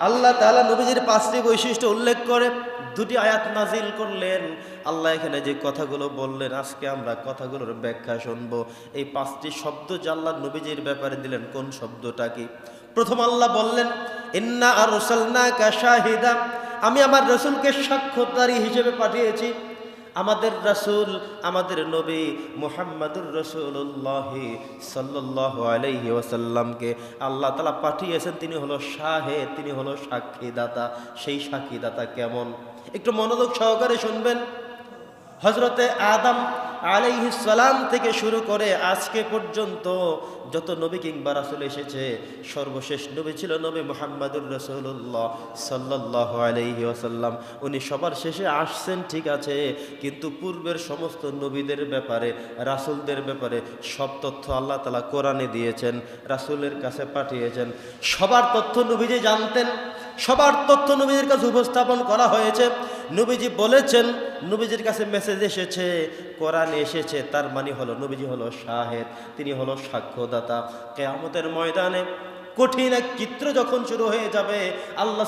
আল্লাহ তালা নবীজির পাঁচটি বৈশিষ্ট্য উল্লেখ করে দুটি আয়াত নাজিল করলেন। আল্লাহ এখানে যে কথাগুলো বললেন, আজকে আমরা কথাগুলোর ব্যাখ্যা শুনব। এই পাঁচটি শব্দ যে আল্লাহ নবীজির ব্যাপারে দিলেন, কোন শব্দটা কি? প্রথম আল্লাহ বললেন, ইন্না আর শাহিদা। আমি আমার রসুলকে সাক্ষরদারি হিসেবে পাঠিয়েছি। আমাদের রাসূল, আমাদের নবী মুহাম্মাদুর রসুল্লাহ সাল্লাহ আলহি ওসাল্লামকে আল্লাহ তালা পাঠিয়েছেন। তিনি হলো শাহে, তিনি হলো সাক্ষীদাতা। সেই সাক্ষীদাতা কেমন? একটু মনোযোগ সহকারে শুনবেন। হজরতে আদম সালাম থেকে শুরু করে আজকে পর্যন্ত যত নবী কিংবা রাসুল এসেছে, সর্বশেষ নবী ছিল নবী মোহাম্মদুর রসুল্লাহ সাল্লাহ আলাইহি ওয়াসাল্লাম। উনি সবার শেষে আসছেন, ঠিক আছে, কিন্তু পূর্বের সমস্ত নবীদের ব্যাপারে, রাসুলদের ব্যাপারে সব তথ্য আল্লাহ তালা কোরআনে দিয়েছেন, রাসুলের কাছে পাঠিয়েছেন। সবার তথ্য নবী যে জানতেন। সবার তথ্য নবীজির কাছে উপস্থাপন করা হয়েছে। নবীজি বলেছেন, নবীজির কাছে মেসেজ এসেছে, কোরআন এসেছে, তার মানে হলো নবীজি হলো শাহেদ, তিনি হলো সাক্ষ্যদাতা। কেয়ামতের ময়দানে কঠিন এক চিত্র যখন শুরু হয়ে যাবে, আল্লাহ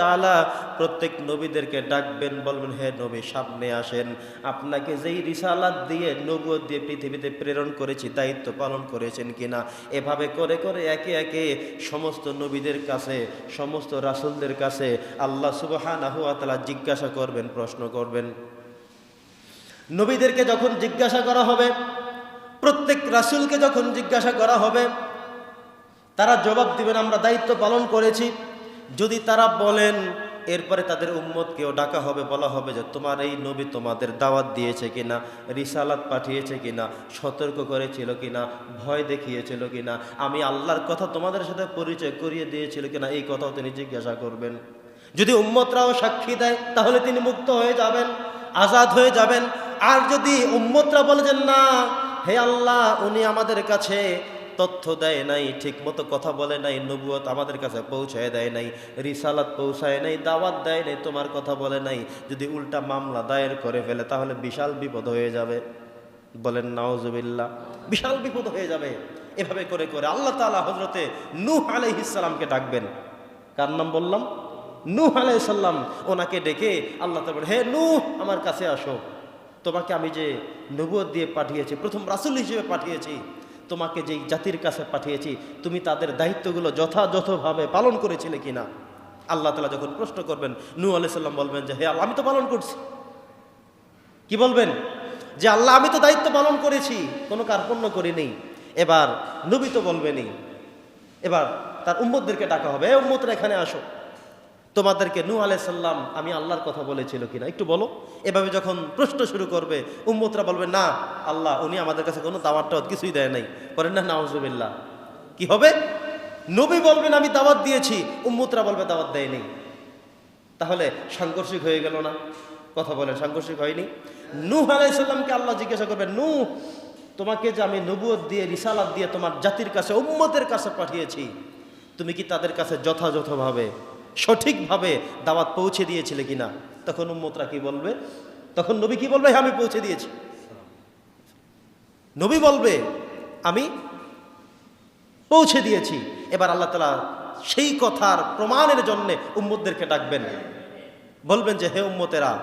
তাআলা প্রত্যেক নবীদেরকে ডাকবেন, বলবেন, হে নবী, সামনে আসেন। আপনাকে যেই রিসালাত দিয়ে নবুয়ত দিয়ে পৃথিবীতে প্রেরণ করেছি, দায়িত্ব পালন করেছেন কিনা, এভাবে করে করে একে একে সমস্ত নবীদের কাছে, সমস্ত রাসূলদের কাছে আল্লাহ সুবহানাহু ওয়া তাআলা জিজ্ঞাসা করবেন, প্রশ্ন করবেন। নবীদেরকে যখন জিজ্ঞাসা করা হবে, প্রত্যেক রাসুলকে যখন জিজ্ঞাসা করা হবে তারা জবাব দিবেন, আমরা দায়িত্ব পালন করেছি। যদি তারা বলেন, এরপরে তাদের উম্মতকেও ডাকা হবে, বলা হবে যে, তোমার এই নবী তোমাদের দাওয়াত দিয়েছে কিনা, রিসালাত পাঠিয়েছে কিনা, সতর্ক করেছিল কিনা, ভয় দেখিয়েছিল কিনা, আমি আল্লাহর কথা তোমাদের সাথে পরিচয় করিয়ে দিয়েছিল কিনা, এই কথাও তিনি জিজ্ঞাসা করবেন। যদি উম্মতরাও সাক্ষী দেয়, তাহলে তিনি মুক্ত হয়ে যাবেন, আজাদ হয়ে যাবেন। আর যদি উম্মতরা বলে যে, না, হে আল্লাহ, উনি আমাদের কাছে তথ্য দেয় নাই ঠিক মতো কথা বলে নাই নবুয়ত আমাদের কাছে পৌঁছায় দেয় নাই রিসালাত পৌঁছায় নাই দাওয়াত দেয় নাই তোমার কথা বলে নাই যদি উল্টা মামলা দায়ের করে ফেলে তাহলে বিশাল বিপদ হয়ে যাবে। বলেন নাওজুবিল্লাহ বিশাল বিপদ হয়ে যাবে। এভাবে করে করে আল্লাহ তাআলা হজরতে নূহ আলাইহিসসালামকে ডাকবেন। কার নাম বললাম? নূহ আলাইসাল্লাম ওনাকে ডেকে আল্লাহ বলেন, হে নূহ আমার কাছে আসো। তোমাকে আমি যে নবুয়ত দিয়ে পাঠিয়েছি প্রথম রাসুল হিসেবে পাঠিয়েছি তোমাকে যেই জাতির কাছে পাঠিয়েছি, তুমি তাদের দায়িত্বগুলো যথাযথভাবে পালন করেছিলে কিনা? আল্লাহ তালা যখন প্রশ্ন করবেন নূ আলাইসাল্লাম বলবেন যে, হে আল্লাহ, আমি তো পালন করছি। কি বলবেন? যে, আল্লাহ, আমি তো দায়িত্ব পালন করেছি, কোনো কার্পণ্য করিনি এবার নবী তো বলবেনই। এবার তার উম্মতদেরকে ডাকা হবে উম্মতরা এখানে আসো। তোমাদেরকে নূ আলাইসাল্লাম আমি আল্লাহর কথা বলেছিল কিনা? একটু বলো। এভাবে যখন প্রশ্ন শুরু করবে, উম্মতরা বলবে, না, আল্লাহ, উনি আমাদের কাছে কোনো দাওয়াত টাওয়াত কিছুই দেয় নাই। করেন না, নাউজুবিল্লাহ। কি হবে? নবী বলবেন, আমি দাওয়াত দিয়েছি। উম্মতরা বলবে, দাওয়াত দেয়নি। তাহলে সাংঘর্ষিক হয়ে গেল না? কথা বলেন, সাংঘর্ষিক হয়নি? নূহ আলাইসাল্লামকে আল্লাহ জিজ্ঞাসা করবেন নূহ, তোমাকে যে আমি নবুয়ত দিয়ে, রিসালাত দিয়ে তোমার জাতির কাছে, উম্মতের কাছে পাঠিয়েছি, তুমি কি তাদের কাছে যথাযথভাবে সঠিকভাবে দাওয়াত পৌঁছে দিয়েছিলে কিনা? তখন উম্মতরা কি বলবে? তখন নবী কি বলবে? হ্যাঁ আমি পৌঁছে দিয়েছি। নবী বলবে, আমি পৌঁছে দিয়েছি। এবার আল্লাহ তালা সেই কথার প্রমাণের জন্যে উম্মতদেরকে ডাকবেন। বলবেন যে, হে উম্মতেরা,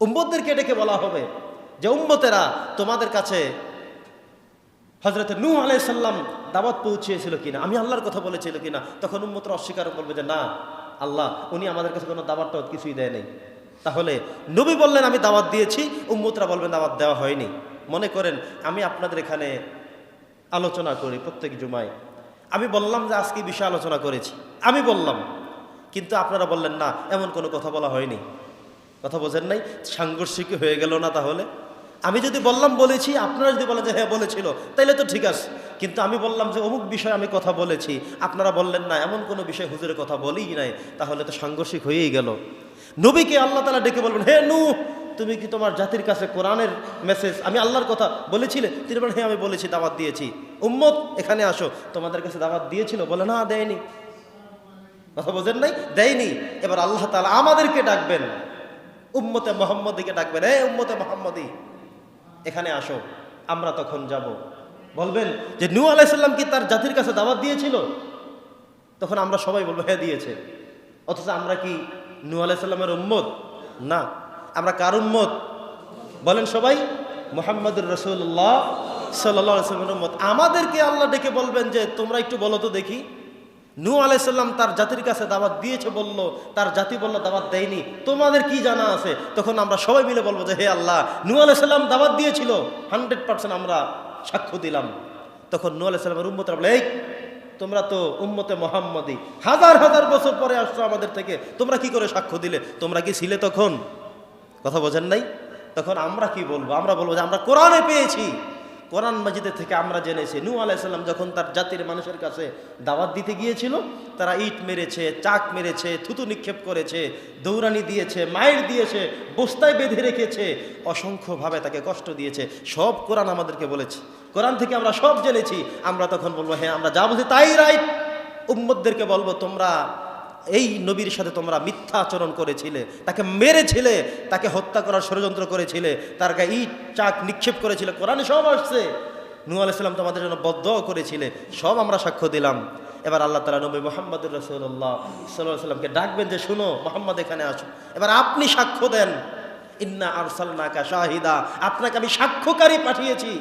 উম্মতদেরকে ডেকে বলা হবে যে, উম্মতেরা, তোমাদের কাছে হজরত নূহ আলাইসাল্লাম দাওয়াত পৌঁছিয়েছিল কিনা? আমি আল্লাহর কথা বলেছিল কিনা? তখন উম্মতরা অস্বীকার করবে যে, না, আল্লাহ, উনি আমাদের কাছে কোনো দাওয়াত টাওয়াত কিছুই দেয় নাই। তাহলে নবী বললেন, আমি দাওয়াত দিয়েছি। উম্মতরা বলবেন, দাওয়াত দেওয়া হয়নি। মনে করেন, আমি আপনাদের এখানে আলোচনা করি প্রত্যেক জুমায়। আমি বললাম যে, আজকে বিষয়ে আলোচনা করেছি। আমি বললাম, কিন্তু আপনারা বললেন, না, এমন কোনো কথা বলা হয়নি। কথা বোঝেন নাই? সাংঘর্ষিক হয়ে গেল না তাহলে? আমি যদি বললাম বলেছি, আপনারা যদি বলেন যে হ্যাঁ বলেছিল, তাইলে তো ঠিক আছে। কিন্তু আমি বললাম যে অমুক বিষয়ে আমি কথা বলেছি, আপনারা বললেন না, এমন কোনো বিষয় হুজুরের কথা বলেই নাই, তাহলে তো সাংঘর্ষিক হয়েই গেল। নবীকে আল্লাহ তালা ডেকে বলবেন, হে নু তুমি কি তোমার জাতির কাছে কোরআনের মেসেজ আমি আল্লাহর কথা বলেছিলে? তিনি বলেন হ্যাঁ আমি বলেছি, দাওয়াত দিয়েছি। উম্মত, এখানে আসো, তোমাদের কাছে দাওয়াত দিয়েছিল? বলে, না, দেয়নি। কথা বোঝেন নাই? দেয়নি। এবার আল্লাহ তালা আমাদেরকে ডাকবেন। উম্মতে মোহাম্মদীকে ডাকবেন, হে উম্মতে মোহাম্মদী এখানে আসো, আমরা তখন যাব। বলবেন যে নূ আলাইসাল্লাম কি তার জাতির কাছে দাওয়াত দিয়েছিল? তখন আমরা সবাই বলব হ্যাঁ দিয়েছে। অথচ আমরা কি নু আলাইসাল্লামের উম্মত? না। আমরা কার উম্মত? বলেন সবাই, মোহাম্মদুর রসুল্লাহ সাল্লামের উম্মত। আমাদেরকে আল্লাহ ডেকে বলবেন যে, তোমরা একটু বলো তো দেখি। নু আলাইসাল্লাম তার জাতির কাছে দাওয়াত দিয়েছে, বলল, তার জাতি বলল, দাওয়াত দেয়নি। তোমাদের কি জানা আছে? তখন আমরা সবাই মিলে বলব যে, হে আল্লাহ নু আলাইসাল্লাম দাওয়াত দিয়েছিল। হান্ড্রেড পার্সেন্ট আমরা সাক্ষ্য দিলাম। তখন নু আলাইসাল্লামের উম্মতরা বলে, এই, তোমরা তো উম্মতে মোহাম্মদী। হাজার হাজার বছর পরে আসছো আমাদের থেকে। তোমরা কি করে সাক্ষ্য দিলে? তোমরা কি ছিলে তখন? কথা বোঝেন নাই? তখন আমরা কি বলব? আমরা বলব যে, আমরা কোরআনে পেয়েছি। কোরআন মাজিদের থেকে আমরা জেনেছি নূ আলাইসাল্লাম যখন তার জাতির মানুষের কাছে দাওয়াত দিতে গিয়েছিল, তারা ইট মেরেছে, চাক মেরেছে, থুতু নিক্ষেপ করেছে, দৌড়ানি দিয়েছে মায়ের দিয়েছে, বস্তায় বেঁধে রেখেছে, অসংখ্যভাবে তাকে কষ্ট দিয়েছে। সব কোরআন আমাদেরকে বলেছে। কোরআন থেকে আমরা সব জেনেছি, আমরা তখন বলব হ্যাঁ আমরা যা বলছি তাই রাইট। উম্মদদেরকে বলব, তোমরা এই নবীর সাথে তোমরা মিথ্যা আচরণ করেছিলে, তাকে মেরেছিলে, তাকে হত্যা করার ষড়যন্ত্র করেছিলে, তার গায়ে ইট, চাক নিক্ষেপ করেছিলে, কোরআনে সব আসছে। নূ আলাইসাল্লাম তোমাদের জন্য বদ্ধ করেছিলে, সব আমরা সাক্ষ্য দিলাম। এবার আল্লাহ তালা নবী মোহাম্মদুর রসুল্লাহ সাল্লাহ সাল্লামকে ডাকবেন যে, শুনো, মোহাম্মদ এখানে আসো। এবার আপনি সাক্ষ্য দেন, ইন্না আরসালনাকা শাহিদা। আপনাকে আমি সাক্ষ্যকারী পাঠিয়েছি।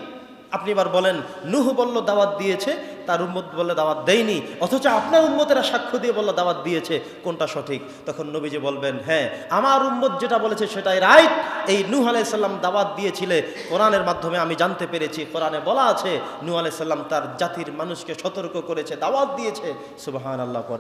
আপনি এবার বলেন, নুহ বলল, দাওয়াত দিয়েছে তার উম্মত বলে দাওয়াত দেয়নি, অথচ আপনার উম্মতেরা সাক্ষ্য দিয়ে বলে দাওয়াত দিয়েছে, কোনটা সঠিক? তখন নবীজি বলবেন হ্যাঁ আমার উম্মত যেটা বলেছে সেটাই রাইট। এই নূহ আলাইসাল্লাম দাওয়াত দিয়েছিলে, কোরআনের মাধ্যমে আমি জানতে পেরেছি, কোরআনে বলা আছে, নূহ আলাইসাল্লাম তার জাতির মানুষকে সতর্ক করেছে, দাওয়াত দিয়েছে সুবাহান আল্লাহ পরে